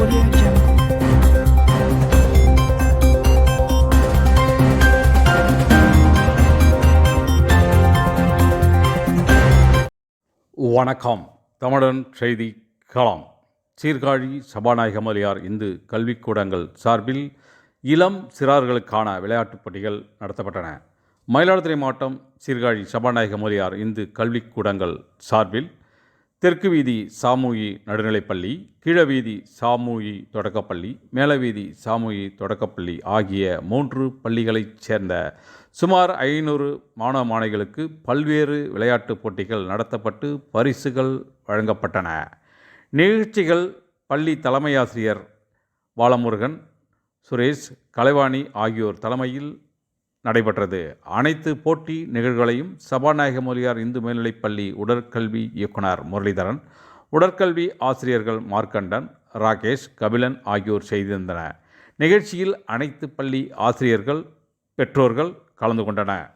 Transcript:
Audio Jungle. வணக்கம். தமிழன் செய்தி களம். சீர்காழி சபாநாயக மலியார் இந்து கல்விக்கூடங்கள் சார்பில் இளம் சிறார்களுக்கான விளையாட்டுப் போட்டிகள் நடத்தப்பட்டன. மயிலாடுதுறை மாவட்டம் சீர்காழி சபாநாயக மலியார் இந்து கல்விக்கூடங்கள் சார்பில் தெற்கு வீதி சாமூயி நடுநிலைப்பள்ளி கீழவீதி சாமூயி தொடக்கப்பள்ளி மேலவீதி சாமூயி தொடக்கப்பள்ளி ஆகிய மூன்று பள்ளிகளைச் சேர்ந்த சுமார் ஐநூறு மாணவ மாணவிகளுக்கு பல்வேறு விளையாட்டுப் போட்டிகள் நடத்தப்பட்டு பரிசுகள் வழங்கப்பட்டன. நிகழ்ச்சிகள் பள்ளி தலைமையாசிரியர் பாலமுருகன் சுரேஷ் கலைவாணி ஆகியோர் தலைமையில் நடைபெற்றது. அனைத்து போட்டி நிகழ்வுகளையும் சபாநாயக மொழியார் இந்து மேல்நிலைப்பள்ளி உடற்கல்வி இயக்குனர் முரளிதரன் உடற்கல்வி ஆசிரியர்கள் மார்க்கண்டன் ராகேஷ் கபிலன் ஆகியோர் செய்திருந்தனர். நிகழ்ச்சியில் அனைத்து பள்ளி ஆசிரியர்கள் பெற்றோர்கள் கலந்து கொண்டனர்.